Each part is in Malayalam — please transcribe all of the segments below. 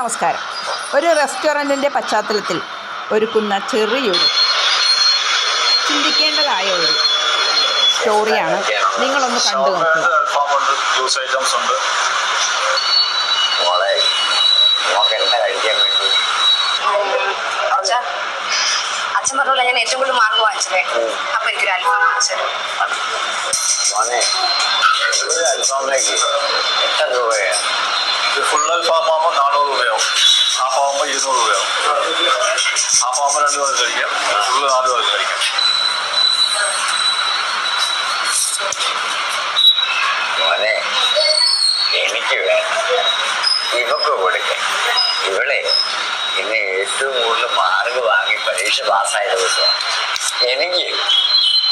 നമസ്കാരം. ഒരു റെസ്റ്റോറന്റിന്റെ പശ്ചാത്തലത്തിൽ ഒരുക്കുന്ന ചെറിയൊരു ചിന്തിക്കേണ്ടതായ ഒരു സ്റ്റോറിയാണ് നിങ്ങളൊന്ന് കണ്ടു നോക്കുക അച്ഛാ, അച്ഛൻ പറഞ്ഞ ഞാൻ ഏറ്റവും കൂടുതൽ മാർക്ക് വാങ്ങിച്ചതേ. അപ്പൊ എനിക്കൊരു അൽഫാം വാങ്ങിച്ചത് അൽഫാമിലേക്ക് എത്ര രൂപയാണ് ഇത് ഫുൾ അൽഫാം ആകുമ്പോൾ നാനൂറ് രൂപയാവും. ഹാഫ് ആകുമ്പോൾ ഇരുന്നൂറ് രൂപയാവും. ഹാഫ് ആകുമ്പോൾ രണ്ട് പേർക്ക് കഴിക്കാം. ഫുള്ള് നാല് പേർക്ക് കഴിക്കാം. മോനെ എനിക്ക് വേണം. ഇവക്ക് കൊടുക്കാൻ ഇവളെ ഇന്ന് ഏറ്റവും കൂടുതൽ മാർക്ക് വാങ്ങി പരീക്ഷ പാസ്സായ ദിവസം എനിക്ക്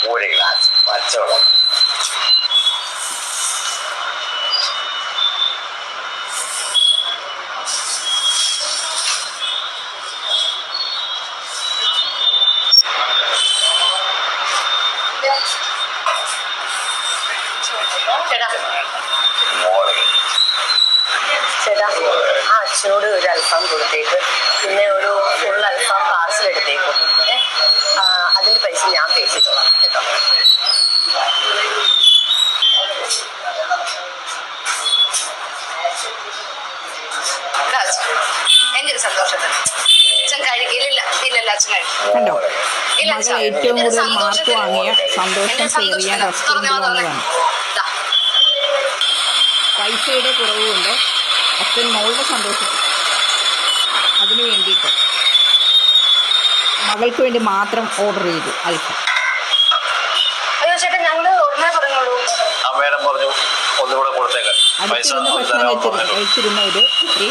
ഒരു ഗ്ലാസ് പച്ചവെള്ളം ചേട്ടാ. ചേട്ടാ ആ അച്ഛനോട് ഒരു അൽഫാം കൊടുത്തേക്ക്. പിന്നെ ഒരു ഫുൾ അൽഫാം പാർസൽ എടുത്തേക്കും. അതിന്റെ പൈസ ഞാൻ പേ ചെയ്തോളാം കേട്ടോ. ഇതാ അച്ഛൻ. എന്റെ ഒരു സന്തോഷത്തിന് അച്ഛൻ കഴിക്കില്ല ഇല്ലല്ല അച്ഛൻ കഴിക്കും ഇല്ല, ഏറ്റവും കൂടുതൽ മാർക്ക് വാങ്ങിയ സന്തോഷം തുറന്നേ പൈസയുടെ കുറവുകൊണ്ട് അച്ഛൻ മോളുടെ സന്തോഷം. അതിനു വേണ്ടിയിട്ട് മകൾക്ക് വേണ്ടി മാത്രം ഓർഡർ ചെയ്തു അൽഫാം. അടുത്തിരുന്ന് ഭക്ഷണം കഴിച്ചിരുന്ന ഒരു സ്ത്രീ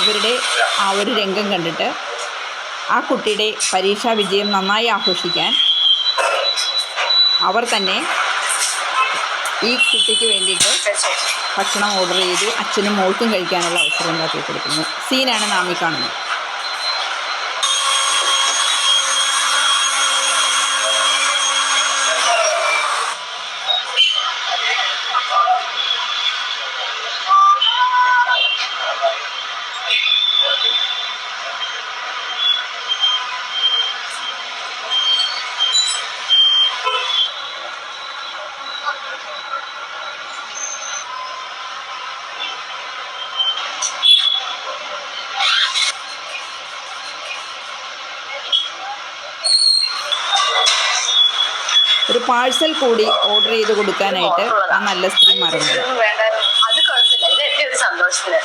ഇവരുടെ ആ ഒരു രംഗം കണ്ടിട്ട് ആ കുട്ടിയുടെ പരീക്ഷാ വിജയം നന്നായി ആഘോഷിക്കാൻ അവർ തന്നെ ഈ കുട്ടിക്ക് വേണ്ടിയിട്ട് ഭക്ഷണം ഓർഡർ ചെയ്തു അച്ഛനും മോൾക്കും കഴിക്കാനുള്ള അവസരം ഉണ്ടാക്കി കൊടുക്കുന്നു സീനാണ് നാമി കാണുന്നത്. ഒരു പാഴ്സൽ കൂടി ഓർഡർ ചെയ്ത് കൊടുക്കാനായിട്ട് ആ നല്ല സ്ത്രീ മറന്നു. ഇതൊന്നും അത് കുഴപ്പമില്ല. ഇത് എന്റെ ഒരു സന്തോഷത്തിന്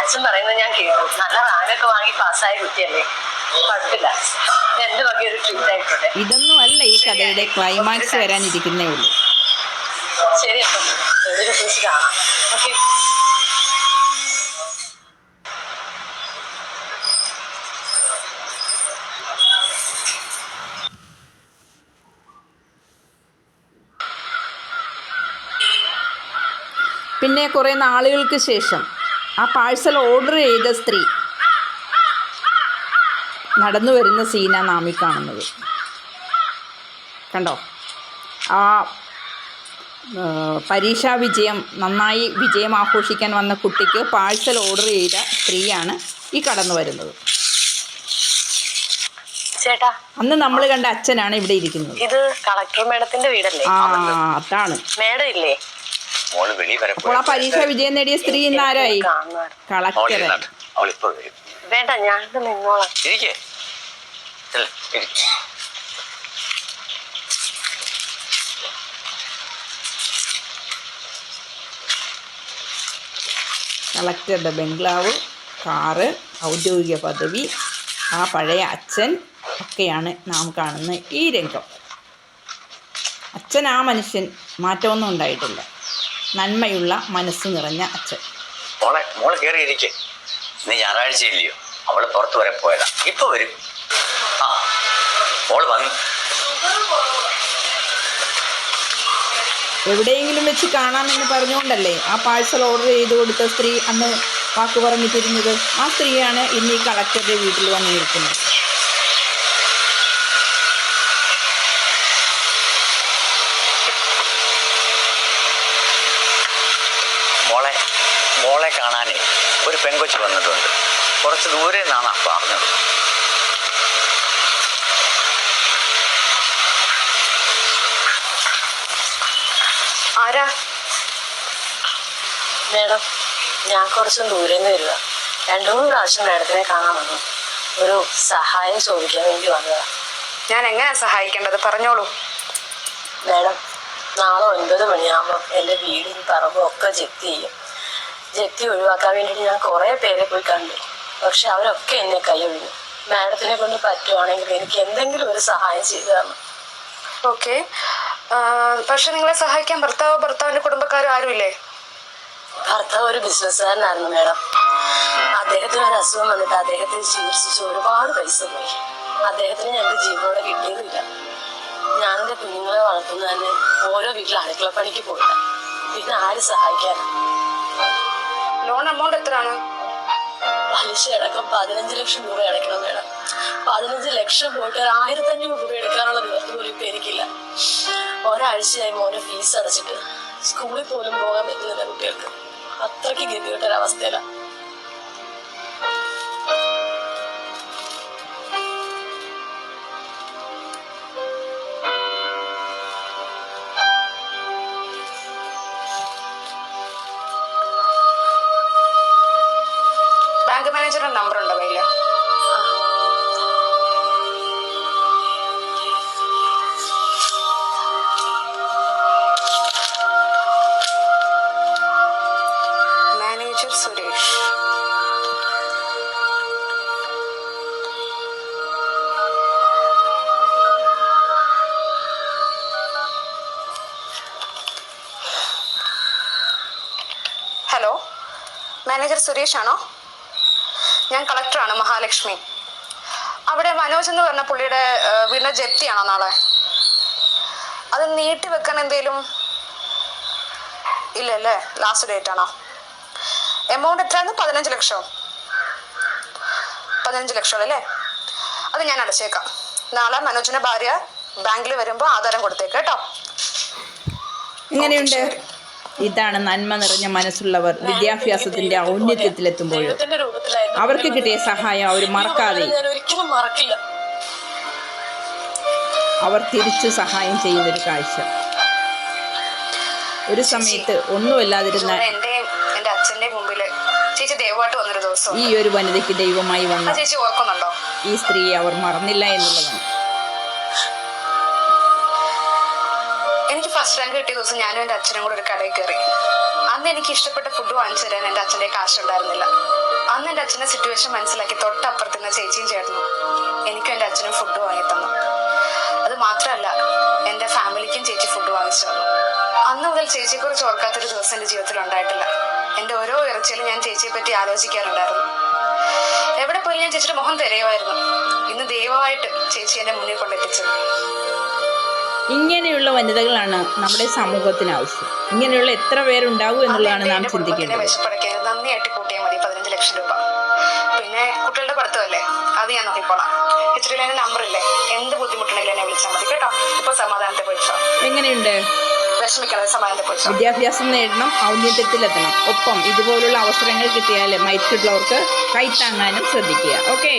അച്ഛൻ പറയുന്നത് ഞാൻ കേട്ടു. നല്ല റാങ്കൊക്കെ വാങ്ങി പാസ്സായ കുട്ടിയല്ലേ? കുഴപ്പമില്ല. എന്റെ ട്രീറ്റ് ആയിട്ടുണ്ട് ഇതൊന്നും അല്ല ഈ കഥയുടെ ക്ലൈമാക്സ് വരാനിരിക്കുന്നേ ഉള്ളൂ. ശരി അപ്പം കാണാം. ഓക്കെ പിന്നെ കുറേ നാളുകൾക്ക് ശേഷം ആ പാഴ്സൽ ഓർഡർ ചെയ്ത സ്ത്രീ നടന്നു വരുന്ന സീനാണ് നാം കാണുന്നത്. കണ്ടോ? ആ പരീക്ഷാ വിജയം നന്നായി വിജയം ആഘോഷിക്കാൻ വന്ന കുട്ടിക്ക് പാഴ്സൽ ഓർഡർ ചെയ്ത സ്ത്രീയാണ് ഈ കടന്നു വരുന്നത്. ചേട്ടാ അന്ന് നമ്മൾ കണ്ട അച്ഛനാണ് ഇവിടെ ഇരിക്കുന്നത്. ഇത് കളക്ടർ മേഡത്തിന്റെ വീടല്ലേ? ആ അതാണ്. മേഡം ഇല്ലേ? മോൾ വെളി വരെ പരീക്ഷ വിജയം നേടിയ സ്ത്രീ ഇന്ന് ആരായി? കാണുമായിരുന്നു. കളക്ടറായി അവളിപ്പോ വരും. വേണ്ട ഞാൻ നിന്നോളാം. ഇരിക്കേ. ചെല്ല്, ഇരി. കളക്ടറുടെ ബംഗ്ലാവ് കാറ് ഔദ്യോഗിക പദവി ആ പഴയ അച്ഛൻ ഒക്കെയാണ് നാം കാണുന്ന ഈ രംഗം. അച്ഛൻ ആ മനുഷ്യൻ. മാറ്റമൊന്നും ഉണ്ടായിട്ടില്ല. നന്മയുള്ള മനസ്സ് നിറഞ്ഞ അച്ഛൻ. മോളെ മോൾ കയറിയിരിക്കേ ഇന്ന് ഞായറാഴ്ച ഇല്ലയോ? അവൾ പുറത്ത് വരെ പോയതാ. ഇപ്പൊ വരും. ആ മോൾ വന്നു. എവിടെയെങ്കിലും വെച്ച് കാണാമെന്ന് പറഞ്ഞുകൊണ്ടല്ലേ ആ പാഴ്സൽ ഓർഡർ ചെയ്ത് കൊടുത്ത സ്ത്രീ അന്ന് വാക്ക് പറഞ്ഞു തിരിഞ്ഞത് ആ സ്ത്രീയാണ് ഇന്ന് ഈ കളക്ടറുടെ വീട്ടിൽ വന്ന് നിൽക്കുന്നത് മോളെ മോളെ കാണാനേ ഒരു പെൺകൊച്ച് വന്നിട്ടുണ്ട് കുറച്ച് ദൂരെ പറഞ്ഞത്. ആരാ? മേഡം ഞാൻ കുറച്ച് ദൂരെ നിന്ന് വരിക. രണ്ടു മൂന്ന് പ്രാവശ്യം മേഡത്തിനെ കാണാൻ വന്നു. ഒരു സഹായം ചോദിക്കാൻ വേണ്ടി വന്നതാ. ഞാൻ എങ്ങനെയാ സഹായിക്കേണ്ടത്? പറഞ്ഞോളൂ. മേഡം നാളെ ഒൻപത് മണിയാകുമ്പോൾ എന്റെ വീടും പറമ്പും ഒക്കെ ജപ്തി ചെയ്യും. ജപ്തി ഒഴിവാക്കാൻ വേണ്ടിയിട്ട് ഞാൻ കുറേ പേരെ പോയി കണ്ടു. പക്ഷെ അവരൊക്കെ എന്നെ കൈയൊഴിഞ്ഞു. മാഡത്തിനെ കൊണ്ട് പറ്റുവാണെങ്കിൽ എനിക്ക് എന്തെങ്കിലും ഒരു സഹായം ചെയ്തു തരണം. ഓക്കെ. പക്ഷെ നിങ്ങളെ സഹായിക്കാൻ ഭർത്താവ് ഭർത്താവിന്റെ കുടുംബക്കാരും ആരുമില്ലേ ഭർത്താവ് ഒരു ബിസിനസ്സുകാരനായിരുന്നു മാഡം. അദ്ദേഹത്തിന് ഒരു അസുഖം വന്നിട്ട് അദ്ദേഹത്തെ ചികിത്സിച്ച് ഒരുപാട് പൈസ പോയി. അദ്ദേഹത്തിന് ഞങ്ങൾക്ക് ജീവനോടെ കിട്ടിയതില്ല ഞാനെന്റെ കുഞ്ഞുങ്ങളെ വളർത്തുന്ന തന്നെ ഓരോ വീട്ടിൽ അടുക്കളപ്പണിക്ക് പോയില്ല. പിന്നെ ആര് സഹായിക്കാനാണ് ലോൺ എമൗണ്ട് എത്രയാണ്? പലിശ അടക്കം പതിനഞ്ച് ലക്ഷം രൂപ അടയ്ക്കണം വേണം പതിനഞ്ച് ലക്ഷം പോയിട്ട് ഒരു ആയിരത്തി അഞ്ഞൂറ് രൂപ എടുക്കാനുള്ള നിവർത്തി പോലും ഇപ്പൊ എനിക്കില്ല. ഒരാഴ്ചയായി മോനെ ഫീസ് അടച്ചിട്ട്. സ്കൂളിൽ പോലും പോകാൻ പറ്റുന്നില്ല കുട്ടികൾക്ക്. അത്രയ്ക്ക് ഗതികെട്ടൊരവസ്ഥയിലാണ് manager Suresh. Hello manager Suresh ആണോ? ഞാൻ കളക്ടറാണ് മഹാലക്ഷ്മി. അവിടെ മനോജ് എന്ന് പറഞ്ഞ പുള്ളിയുടെ ആ, വീടിന്റെ ജപ്തിയാണോ നാളെ? അത് നീട്ടി വെക്കാൻ എന്തേലും? ഇല്ലല്ലേ ലാസ്റ്റ് ഡേറ്റ് ആണോ? എമൗണ്ട് എത്രയാണ് പതിനഞ്ച് ലക്ഷം? പതിനഞ്ച് ലക്ഷം അല്ലേ? അത് ഞാൻ അടച്ചേക്കാം. നാളെ മനോജിന്റെ ഭാര്യ ബാങ്കിൽ വരുമ്പോൾ ആധാരം കൊടുത്തേക്ക് കേട്ടോ. ഇങ്ങനെയുണ്ട്. ഇതാണ് നന്മ നിറഞ്ഞ മനസ്സുള്ളവർ വിദ്യാഭ്യാസത്തിന്റെ ഔന്നത്യത്തിലെത്തുമ്പോൾ. അവർക്ക് കിട്ടിയ സഹായം അവർ മറക്കാതെ ഞാൻ ഒരിക്കലും മറക്കില്ല. അവർ തിരിച്ചു സഹായം ചെയ്യുന്ന ഒരു കാഴ്ച. ഒരു സമയത്ത് ഒന്നുമില്ലാതിരുന്ന അച്ഛന്റെ മുമ്പിൽ ചേച്ചി ദൈവമായിട്ട് വന്നൊരു ദിവസം. ഈ ഒരു വനിതയ്ക്ക് ദൈവമായി വന്നു ചേച്ചി ഓർക്കുന്നുണ്ടോ? ഈ സ്ത്രീ അവർ മറന്നില്ല എന്നുള്ളതാണ്. എനിക്ക് ഫസ്റ്റ് റാങ്ക് കിട്ടിയ ദിവസം ഞാനും എന്റെ അച്ഛനും കൂടെ ഒരു കടയിൽ കയറി. അന്ന് എനിക്ക് ഇഷ്ടപ്പെട്ട ഫുഡ് വാങ്ങിച്ചു തരാൻ എന്റെ അച്ഛന്റെ കാശുണ്ടായിരുന്നില്ല അന്ന് എന്റെ അച്ഛന്റെ സിറ്റുവേഷൻ മനസ്സിലാക്കി തൊട്ടപ്പുറത്ത് നിന്ന് ചേച്ചിയും ചേർന്നു എനിക്കും എന്റെ അച്ഛനും ഫുഡ് വാങ്ങി തന്നു. അത് മാത്രമല്ല എന്റെ ഫാമിലിക്കും ചേച്ചി ഫുഡ് വാങ്ങിച്ചു തന്നു. അന്ന് മുതൽ ചേച്ചിയെക്കുറിച്ച് ഓർക്കാത്തൊരു ദിവസം എന്റെ ജീവിതത്തിൽ ഉണ്ടായിട്ടില്ല. എന്റെ ഓരോ ഇറച്ചിയിലും ഞാൻ ചേച്ചിയെ പറ്റി ആലോചിക്കാറുണ്ടായിരുന്നു. എവിടെ പോയി ഞാൻ ചേച്ചിയുടെ മുഖം തിരയുമായിരുന്നു ഇന്ന് ദൈവമായിട്ട് ചേച്ചി എന്നെ മുന്നിൽ കൊണ്ടെത്തിച്ചത്. ഇങ്ങനെയുള്ള വനിതകളാണ് നമ്മുടെ സമൂഹത്തിന് ആവശ്യം. ഇങ്ങനെയുള്ള എത്ര പേരുണ്ടാവും എന്നുള്ളതാണ് നാം എന്റെ ചിന്തിക്കേണ്ടത്. നന്ദിയായിട്ട് കൂട്ടിയാൽ മതി പതിനഞ്ച് ലക്ഷം രൂപ. പിന്നെ കുട്ടികളുടെ പഠിത്തമല്ലേ? അത് ഞാൻ നോക്കിക്കോളാം. ഇച്ചിരി നമ്പറില്ലേ നമ്പർ ഇല്ലേ? എന്ത് ബുദ്ധിമുട്ടുണ്ടെങ്കിലും എന്നെ വിളിച്ചാൽ മതി. കേട്ടോ? ഇപ്പൊ സമാധാനത്തെ വിളിച്ചോ എങ്ങനെയുണ്ട്? വിഷമിക്കാതെ സമാധാനത്തെ പോയിച്ചോ വിദ്യാഭ്യാസം നേടണം ഔന്നത്യത്തിലെത്തണം. ഒപ്പം ഇതുപോലുള്ള അവസരങ്ങൾ കിട്ടിയാൽ മറ്റുള്ളവർക്ക് കൈത്താങ്ങാനും ശ്രദ്ധിക്കുക. ഓക്കെ